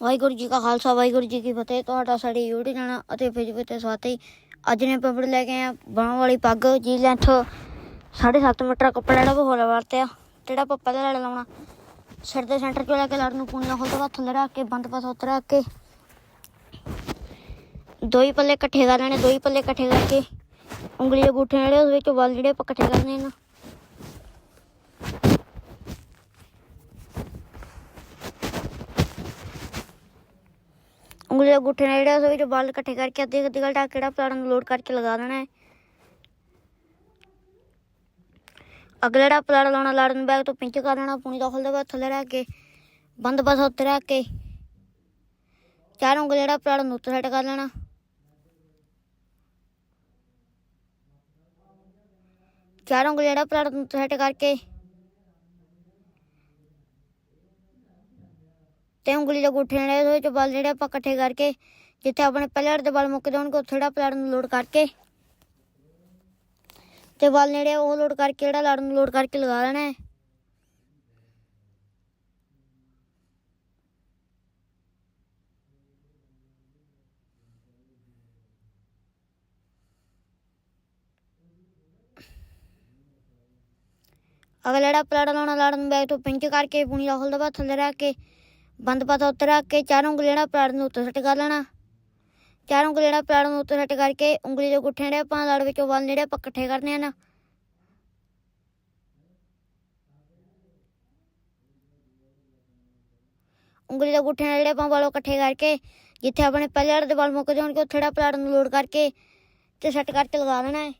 ਵਾਹਿਗੁਰੂ ਜੀ ਕਾ ਖਾਲਸਾ, ਵਾਹਿਗੁਰੂ ਜੀ ਕੀ ਫਤਿਹ। ਤੁਹਾਡਾ ਸਾਡੇ YouTube ਚੈਨਲ ਅਤੇ ਫੇਸਬੁੱਕ ਤੇ ਸਵਾਗਤ ਹੈ ਅੱਜ ਨੇ ਪੰਪੜ ਲੈ ਕੇ ਆਏ ਆ ਬਾਹਾਂ ਵਾਲੀ ਪੱਗ ਜੀ ਲੈਂਥ 7.5 ਮੀਟਰ ਕੱਪੜਾ ਜਿਹੜਾ ਉਹ ਹੋਲਾ ਵਰਤਿਆ। ਜਿਹੜਾ ਪੱਪਾ ਦਾ ਲੜ ਲਾਉਣਾ, ਸਿਰ ਦੇ ਸੈਂਟਰ ਚੋਂ ਲੈ ਕੇ ਲੜ ਨੂੰ ਪੂਣੀ ਨਾਲ ਖੋਲ ਤੋਂ ਥੱਲੇ ਰੱਖ ਕੇ, ਬੰਦ ਪਾਸ ਉਤਰਾ ਕੇ। ਦੋ ਹੀ ਪੱਲੇ ਇਕੱਠੇ ਕਰ ਲੈਣੇ ਦੋ ਹੀ ਪੱਲੇ ਇਕੱਠੇ ਕਰਕੇ ਉਂਗਲੀ ਦੇ ਗੁੱਠੇ ਜਿਹੜੇ ਉਸ ਵਿੱਚ ਵੱਲ ਜਿਹੜੇ ਆਪਾਂ ਇਕੱਠੇ ਕਰਨੇ ਨੇ। ਉਂਗਲੀ ਦਾ ਗੁੱਠੇ ਨਾਲ ਜਿਹੜਾ, ਉਸ ਵਿੱਚ ਵੱਲ ਇਕੱਠੇ ਕਰਕੇ ਅੱਧੇ ਅੱਧੇ ਗਲ ਢੱਕ ਜਿਹੜਾ ਪਲਾੜ ਨੂੰ ਲੋਡ ਕਰਕੇ ਲਗਾ ਦੇਣਾ ਹੈ। ਅਗਲਾ ਜਿਹੜਾ ਪਲਾੜ ਲਾਉਣਾ ਲਾੜ ਬੈਗ ਤੋਂ ਪਿੰਚ ਕਰ ਲੈਣਾ ਪੂਣੀ ਦਾ ਖੁੱਲਦਾ ਬਾਅਦ ਥੱਲੇ ਰੱਖ ਕੇ, ਬੰਦ ਬਸ ਉੱਤੇ ਰੱਖ ਕੇ, ਚਾਰ ਉਂਗਲ ਜਿਹੜਾ ਪਲਾੜ ਨੂੰ ਉੱਤੇ ਸੈੱਟ ਕਰ ਲੈਣਾ। ਚਾਰ ਉਂਗਲ ਜਿਹੜਾ ਪਲਾੜ ਨੂੰ ਉੱਤੇ ਸੈੱਟ ਕਰਕੇ ਤੇ ਉਂਗਲੀ ਦੇ ਗੁੱਠੇ ਜਿਹੜੇ ਉਹਦੇ ਵਿੱਚ ਬਲ ਜਿਹੜੇ ਆਪਾਂ ਇਕੱਠੇ ਕਰਕੇ, ਜਿੱਥੇ ਆਪਣੇ ਪਹਿਲੇ ਦੇ ਬਲ ਮੁੱਕਦੇ ਹੋਣਗੇ, ਉੱਥੇ ਜਿਹੜਾ ਪਲਾੜ ਨੂੰ ਲੋਡ ਕਰਕੇ, ਤੇ ਬਲ ਨੇੜੇ ਉਹ ਲੋਡ ਕਰਕੇ ਜਿਹੜਾ ਲੜ ਨੂੰ ਲੋਡ ਕਰਕੇ ਲਗਾ ਲੈਣਾ ਹੈ। ਅਗਲਾ ਜਿਹੜਾ ਪਲਾੜ ਲਾਉਣਾ ਲੜ ਨੂੰ ਬੈਗ ਤੋਂ ਪਿੰਚ ਕਰਕੇ, ਪੂਣੀ ਦਾ ਖੁੱਲਦਾ ਬਾਅਦ ਥੱਲੇ ਰੱਖ ਕੇ ਬੰਦ ਪਾਤਾ ਉੱਤੇ ਰੱਖ ਕੇ ਚਾਰ ਉਂਗਲੀ ਜਿਹੜਾ ਨੂੰ ਉੱਤੇ ਸੱਟ ਕਰ ਲੈਣਾ। ਚਾਰ ਉਂਗਲੀ ਜਿਹੜਾ ਨੂੰ ਉੱਤੇ ਸੱਟ ਕਰਕੇ ਉਂਗਲੀ ਦੇ ਗੁੱਠੇ ਜਿਹੜੇ ਆਪਾਂ ਲੜ ਵਿੱਚੋਂ ਵੱਲ ਨੇੜੇ ਆਪਾਂ ਇਕੱਠੇ ਕਰਨੇ ਆ ਨਾ। ਉਂਗਲੀ ਦੇ ਗੁੱਠੇ ਨਾਲ ਜਿਹੜੇ ਆਪਾਂ ਵਾਲੋਂ ਇਕੱਠੇ ਕਰਕੇ, ਜਿੱਥੇ ਆਪਣੇ ਪਹਿਲੇ ਲੜ ਦੇ ਵਾਲ ਮੁੱਕ ਜਾਣਗੇ ਉੱਥੇ ਜਿਹੜਾ ਪਲਾੜ ਨੂੰ ਲੋਡ ਕਰਕੇ ਤੇ ਸੈੱਟ ਕਰਕੇ ਲਗਾ ਦੇਣਾ ਹੈ।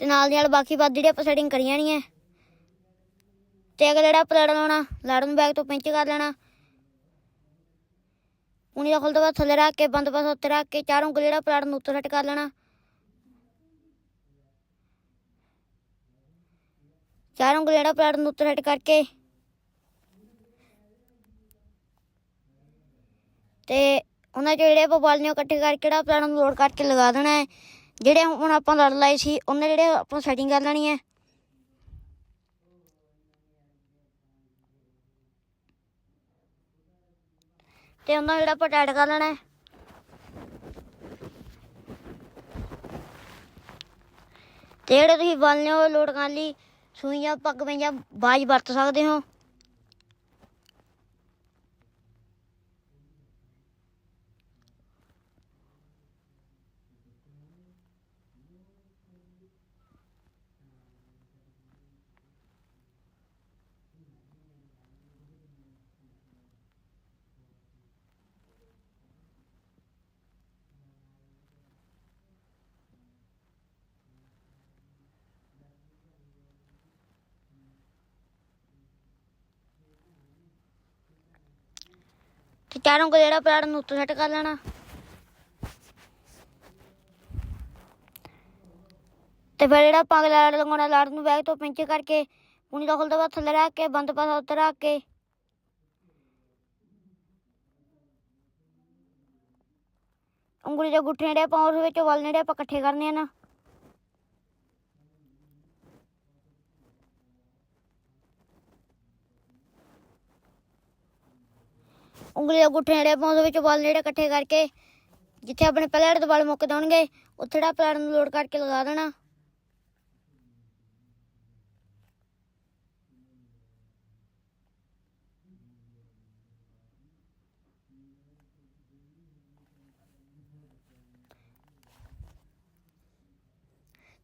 ਤੇ ਨਾਲ ਦੀ ਨਾਲ ਬਾਕੀ ਬਾਦ ਜਿਹੜੀ ਆਪਾਂ ਸੈਟਿੰਗ ਕਰੀ ਜਾਣੀ ਹੈ ਤੇ ਅਗਰ ਜਿਹੜਾ ਪਲੜ ਲਾਉਣਾ ਲੜ ਨੂੰ ਬੈਗ ਤੋਂ ਪਿੰਚ ਕਰ ਲੈਣਾ। ਉਨੀ ਦਾ ਖੁੱਲਦਾ ਬਾਅਦ ਥੱਲੇ ਰੱਖ ਕੇ ਬੰਦ ਪਾਸ ਉੱਤੇ ਰੱਖ ਕੇ, ਚਾਰੋਂ ਉਂਗਲ ਜਿਹੜਾ ਪਲੜ ਨੂੰ ਉੱਤੇ ਸੈੱਟ ਕਰ ਲੈਣਾ। ਚਾਰੋਂ ਉਂਗਲ ਜਿਹੜਾ ਪਲੜ ਨੂੰ ਉੱਤੇ ਸੈੱਟ ਕਰਕੇ। ਤੇ ਉਹਨਾਂ ਚੋਂ ਜਿਹੜੇ ਆਪਾਂ ਬਾਲ ਨੇ ਉਹ ਇਕੱਠੇ ਕਰਕੇ ਜਿਹੜਾ ਪਲੜ ਨੂੰ ਲੋਡ ਕਰਕੇ ਲਗਾ ਦੇਣਾ ਹੈ ਜਿਹੜੇ ਹੁਣ ਆਪਾਂ ਲੜ ਲਾਏ ਸੀ, ਉਹਨੇ ਜਿਹੜੇ ਆਪਾਂ ਸੈਟਿੰਗ ਕਰ ਲੈਣੀ ਹੈ। ਤੇ ਉਹਨਾਂ ਜਿਹੜਾ ਆਪਾਂ ਟੈਡ ਕਰ ਲੈਣਾ ਹੈ। ਤੇ ਜਿਹੜੇ ਤੁਸੀਂ ਬਲ ਹੋ ਉਹ ਲੋਡ ਕਰਨ ਲਈ ਸੂਈਆਂ, ਪੱਗ ਪਈਆਂ ਬਾਜ ਵਰਤ ਸਕਦੇ ਹੋ। ਤੇ ਚਾਰੋਂ ਕੋ ਜਿਹੜਾ ਪਲਾੜ ਨੂੰ ਉੱਤੇ ਸੈੱਟ ਕਰ ਲੈਣਾ। ਤੇ ਫਿਰ ਜਿਹੜਾ ਪੱਗ ਲੜ ਲਗਾਉਣਾ ਲੜ ਨੂੰ ਬੈਗ ਤੋਂ ਪਿੰਚ ਕਰਕੇ ਪੂਣੀ ਦਾ ਖੁੱਲਦਾ ਬਾਅਦ ਥੱਲੇ ਰੱਖ ਕੇ, ਬੰਦ ਪਾਸਾ ਉੱਤੇ ਰੱਖ ਕੇ। ਉਂਗਲੀ ਦੇ ਗੁੱਠੇ ਜਿਹੜੇ ਆਪਾਂ ਉਸ ਵਿੱਚ ਵੱਲ ਜਿਹੜੇ ਆਪਾਂ ਇਕੱਠੇ ਕਰਨੇ ਆ ਨਾ। ਉਂਗਲੀ ਦੇ ਗੁੱਠੇ ਜਿਹੜੇ ਆਪਾਂ ਉਹਦੇ ਵਿੱਚ ਵੱਲ ਜਿਹੜੇ ਇਕੱਠੇ ਕਰਕੇ, ਜਿੱਥੇ ਆਪਣੇ ਪਹਿਲੇ ਦੇ ਵੱਲ ਮੁੱਕ ਦੇਣਗੇ ਉੱਥੇ ਜਿਹੜਾ ਪਲਾੜ ਨੂੰ ਲੋਡ ਕਰਕੇ ਲਗਾ ਦੇਣਾ।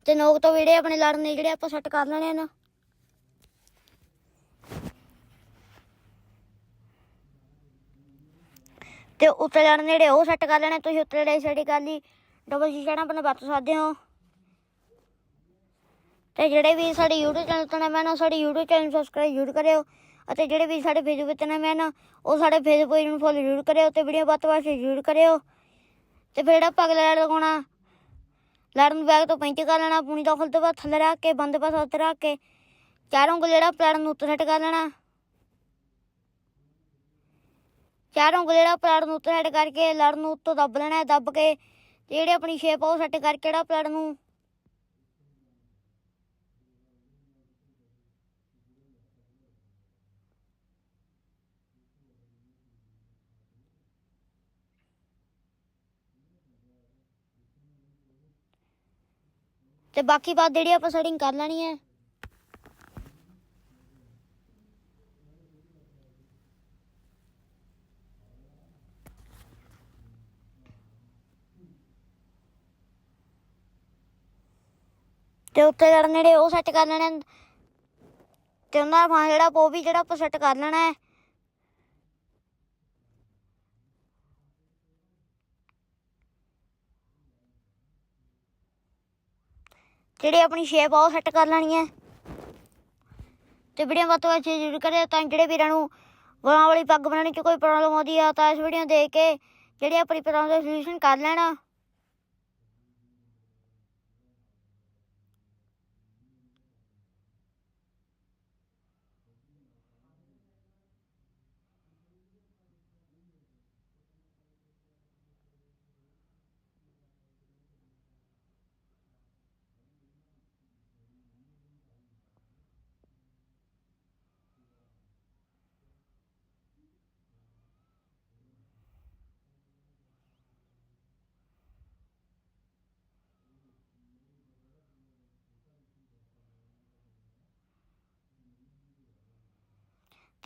ਤੇ ਨੋਕ ਤੋਂ ਜਿਹੜੇ ਆਪਣੇ ਲੜ ਨੇ ਜਿਹੜੇ ਆਪਾਂ ਸੈੱਟ ਕਰ ਲੈਣੇ ਆ ਨਾ। ਤੇ ਉੱਤੇ ਲੜ ਨੇੜੇ ਉਹ ਸੈੱਟ ਕਰ ਲੈਣੇ, ਤੁਸੀਂ ਉੱਤੇ ਲੜਾਈ ਸੈੱਟ ਕਰ ਲਈ। ਡਬਲ ਸ਼ੀਸ਼ਾ ਨਾਲ ਆਪਣੇ ਵਰਤ ਸਕਦੇ ਹੋ। ਤੇ ਜਿਹੜੇ ਵੀ ਸਾਡੇ YouTube ਚੈਨਲ ਤੋਂ ਨਵੇਂ ਨੇ, ਉਹ ਸਾਡੇ YouTube ਚੈਨਲ ਸਬਸਕ੍ਰਾਈਬ ਜ਼ਰੂਰ ਕਰਿਓ। ਅਤੇ ਜਿਹੜੇ ਵੀ ਸਾਡੇ Facebook ਤੇ ਮੈਂ ਨਾ, ਉਹ ਸਾਡੇ Facebook ਨੂੰ ਫੋਲੋ ਜ਼ਰੂਰ ਕਰਿਓ ਤੇ ਵੀਡੀਓ ਵੱਧ ਤੋਂ ਵੱਧ share ਜ਼ਰੂਰ ਕਰਿਓ। ਤੇ ਫਿਰ ਜਿਹੜਾ ਪਗ ਲੜ ਲਗਾਉਣਾ ਲੜਨ ਨੂੰ ਬੈਗ ਤੋਂ ਪੈਂਚ ਕਰ ਲੈਣਾ, ਪੂਣੀ ਦਾ ਖੁੱਲਦਾ ਬਾਅਦ ਥੱਲੇ ਰੱਖ ਕੇ, ਬੰਦ ਪਾਸ ਉੱਤੇ ਰੱਖ ਕੇ, ਚਾਰੋਂ ਉਂਗਲ ਜਿਹੜਾ ਪਲੜ ਨੂੰ ਉੱਤੇ ਸੈੱਟ ਕਰ ਲੈਣਾ। ਚਾਰ ਉਂਗਲ ਜਿਹੜਾ ਪਲਾੜ ਨੂੰ ਉੱਤੇ ਹੈਡ ਕਰਕੇ ਲੜ ਨੂੰ ਉੱਤੋਂ ਦੱਬ ਲੈਣਾ ਹੈ ਦੱਬ ਕੇ ਤੇ ਜਿਹੜੀ ਆਪਣੀ ਸ਼ੇਪ ਆ ਉਹ ਸੈੱਟ ਕਰਕੇ ਜਿਹੜਾ ਪਲੜ ਨੂੰ? ਤੇ ਬਾਕੀ ਬਾਤ ਜਿਹੜੀ ਆਪਾਂ ਸੈਟਿੰਗ ਕਰ ਲੈਣੀ ਹੈ ਤੇ ਉੱਤੇ ਜਿਹੜੇ ਨੇੜੇ ਉਹ ਸੈੱਟ ਕਰ ਲੈਣੇ ਹਨ। ਤੇ ਉਹਨਾਂ ਦਾ ਫਾਂ ਜਿਹੜਾ ਉਹ ਵੀ ਜਿਹੜਾ ਆਪਾਂ ਸੈੱਟ ਕਰ ਲੈਣਾ ਹੈ ਜਿਹੜੀ ਆਪਣੀ ਸ਼ੇਪ ਆ ਉਹ ਸੈੱਟ ਕਰ ਲੈਣੀ ਹੈ ਤੇ ਵੀਡੀਓ ਵੱਧ ਤੋਂ ਵੱਧ ਜ਼ਰੂਰ ਕਰਿਓ ਤਾਂ ਜਿਹੜੇ ਵੀਰਾਂ ਨੂੰ ਵਾਲਾਂ ਵਾਲੀ ਪੱਗ ਬਣਾਉਣ ਚ ਕੋਈ ਪ੍ਰੋਬਲਮ ਆਉਂਦੀ ਆ ਤਾਂ ਇਸ ਵੀਡੀਓ ਦੇਖ ਕੇ ਜਿਹੜੀ ਆਪਣੀ ਪ੍ਰੋਬਲਮ ਦਾ ਸੋਲੂਸ਼ਨ ਕਰ ਲੈਣਾ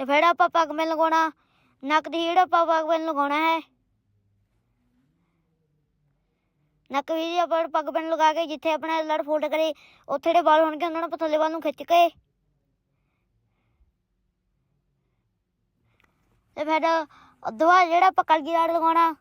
ਤੇ ਫਿਰ ਆਪਾਂ ਪੱਗ ਮੈਂ ਲਗਾਉਣਾ। ਨੱਕ ਦੀ ਜਿਹੜਾ ਆਪਾਂ ਪੱਗ ਮੈਂ ਲਗਾਉਣਾ ਹੈ। ਨੱਕ ਵੀ ਆਪਾਂ ਪੱਗ ਬੰਨ ਲਗਾ ਕੇ ਜਿੱਥੇ ਆਪਣਾ ਲੜ ਫੋਲਡ ਕਰੇ, ਉੱਥੇ ਜਿਹੜੇ ਵਾਲ ਹੋਣਗੇ ਉਹਨਾਂ ਨੂੰ ਆਪਾਂ ਵਾਲ ਨੂੰ ਖਿੱਚ ਕੇ। ਤੇ ਫਿਰ ਦੁਆ ਜਿਹੜਾ ਆਪਾਂ ਕਲਗੀ ਲੜ ਲਗਾਉਣਾ।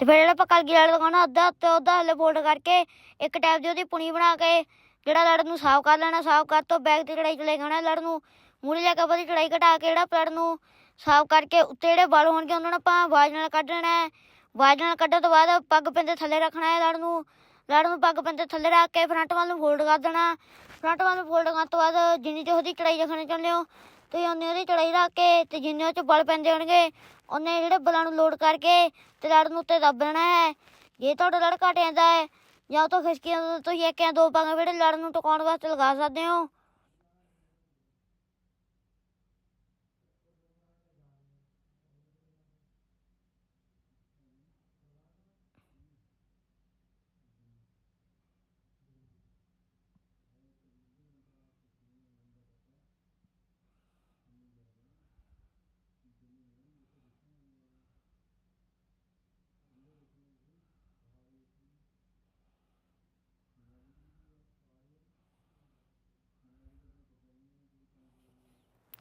ਤੇ ਫਿਰ ਜਿਹੜਾ ਆਪਾਂ ਕਲਗੀ ਲੜ ਲਗਾਉਣਾ ਅੱਧਾ ਤੇ ਉਹਦਾ ਹਲੇ ਫੋਲਡ ਕਰਕੇ ਇੱਕ ਟੈਪ ਦੀ ਉਹਦੀ ਪੁਣੀ ਬਣਾ ਕੇ ਜਿਹੜਾ ਲੜ ਨੂੰ ਸਾਫ਼ ਕਰ ਲੈਣਾ, ਸਾਫ਼ ਕਰ ਤੋਂ ਬੈਕ ਦੀ ਚ ਲੈ ਜਾਣਾ ਲੜ ਨੂੰ ਮੂਰੇ ਲੈ ਕੇ ਆਪਾਂ ਦੀ ਚੜਾਈ ਘਟਾ ਕੇ ਜਿਹੜਾ ਪਲੜ ਨੂੰ ਸਾਫ਼ ਕਰਕੇ ਉੱਤੇ ਜਿਹੜੇ ਵਾਲ ਹੋਣਗੇ ਉਹਨਾਂ ਨੂੰ ਆਪਾਂ ਵਾਜ ਨਾਲ ਕੱਢ ਲੈਣਾ ਹੈ। ਆਵਾਜ਼ ਨਾਲ ਕੱਢਣ ਤੋਂ ਬਾਅਦ ਪੱਗ ਪੈਂਦੇ ਥੱਲੇ ਰੱਖਣਾ ਹੈ ਲੜ ਨੂੰ। ਲੜ ਨੂੰ ਪੱਗ ਪੈਂਦੇ ਥੱਲੇ ਰੱਖ ਕੇ ਫਰੰਟ ਵੱਲ ਨੂੰ ਫੋਲਡ ਕਰ ਦੇਣਾ। ਫਰੰਟ ਵੱਲ ਨੂੰ ਫੋਲਡ ਕਰਨ ਤੋਂ ਬਾਅਦ ਜਿੰਨੀ ਚ ਉਹਦੀ ਚੜਾਈ ਰੱਖਣਾ ਚਾਹੁੰਦੇ ਹੋ ਤੁਸੀਂ ਉਹਨੇ ਉਹਦੀ ਚੜਾਈ ਰੱਖ ਕੇ ਤੇ ਜਿੰਨੇ ਉਹ ਚ ਬਲ ਪੈਂਦੇ ਹੋਣਗੇ, ਉਹਨੇ ਜਿਹੜੇ ਬਲਾਂ ਨੂੰ ਲੋਡ ਕਰਕੇ ਤੇ ਲੜ ਨੂੰ ਉੱਤੇ ਦੱਬ ਦੇਣਾ ਹੈ। ਜੇ ਤੁਹਾਡਾ ਲੜ ਘਟ ਜਾਂਦਾ ਹੈ ਜਾਂ ਉਹ ਤੋਂ ਖਿਸਕੀ ਜਾਂਦਾ ਤੁਸੀਂ ਇੱਕ ਜਾਂ ਦੋ ਪੱਗ ਜਿਹੜੇ ਲੜ ਨੂੰ ਟਿਕਾਉਣ ਵਾਸਤੇ ਲਗਾ ਸਕਦੇ ਹੋ।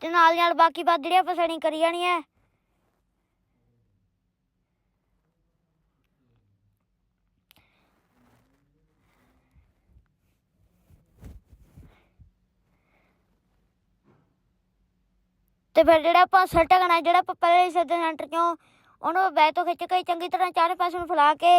ਤੇ ਨਾਲ ਨਾਲ ਬਾਕੀ ਬਾਤ ਜਿਹੜੀ ਆਪਾਂ ਸੈਟਿੰਗ ਕਰੀ ਜਾਣੀ ਹੈ। ਤੇ ਫਿਰ ਜਿਹੜਾ ਆਪਾਂ ਸੈੱਟ ਕਰਨਾ ਜਿਹੜਾ ਆਪਾਂ ਪਹਿਲੇ ਸਿੱਧੇ ਸੈਂਟਰ ਚੋਂ ਉਹਨੂੰ ਬੈ ਤੋਂ ਖਿੱਚ ਕੇ ਚੰਗੀ ਤਰ੍ਹਾਂ ਚਾਰੇ ਪਾਸੇ ਨੂੰ ਫੈਲਾ ਕੇ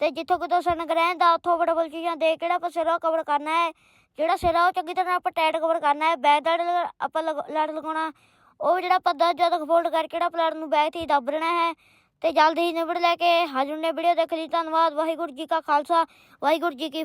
ਤੇ ਜਿੱਥੋਂ ਕਿਤੋਂ ਸਨਕ ਦਾ ਉੱਥੋਂ ਬੜਬਲ ਚੀਜ਼ਾਂ ਦੇ ਕਿਹੜਾ ਆਪਾਂ ਸਿਰਾ ਕਵਰ ਕਰਨਾ ਹੈ। ਜਿਹੜਾ ਸਿਰਾ ਉਹ ਚੰਗੀ ਤਰ੍ਹਾਂ ਆਪਾਂ ਟਾਈਟ ਕਵਰ ਕਰਨਾ ਹੈ ਬੈਕ ਦਾ ਆਪਾਂ ਲਗ- ਲੜ ਲਗਾਉਣਾ, ਉਹ ਵੀ ਜਿਹੜਾ ਆਪਾਂ ਦਸ ਜਦ ਫੋਲਡ ਕਰਕੇ ਜਿਹੜਾ ਪਲੜ ਨੂੰ ਬੈਕ ਤੇ ਹੀ ਦੱਬ ਦੇਣਾ ਹੈ। ਤੇ ਜਲਦੀ ਹੀ ਨਿਬੜ ਲੈ ਕੇ ਹਾਜ਼ਰ ਨੇ ਵੀਡੀਓ ਦੇਖ ਲਈ ਧੰਨਵਾਦ, ਵਾਹਿਗੁਰੂ ਜੀ ਕਾ ਖਾਲਸਾ, ਵਾਹਿਗੁਰੂ ਜੀ ਕੀ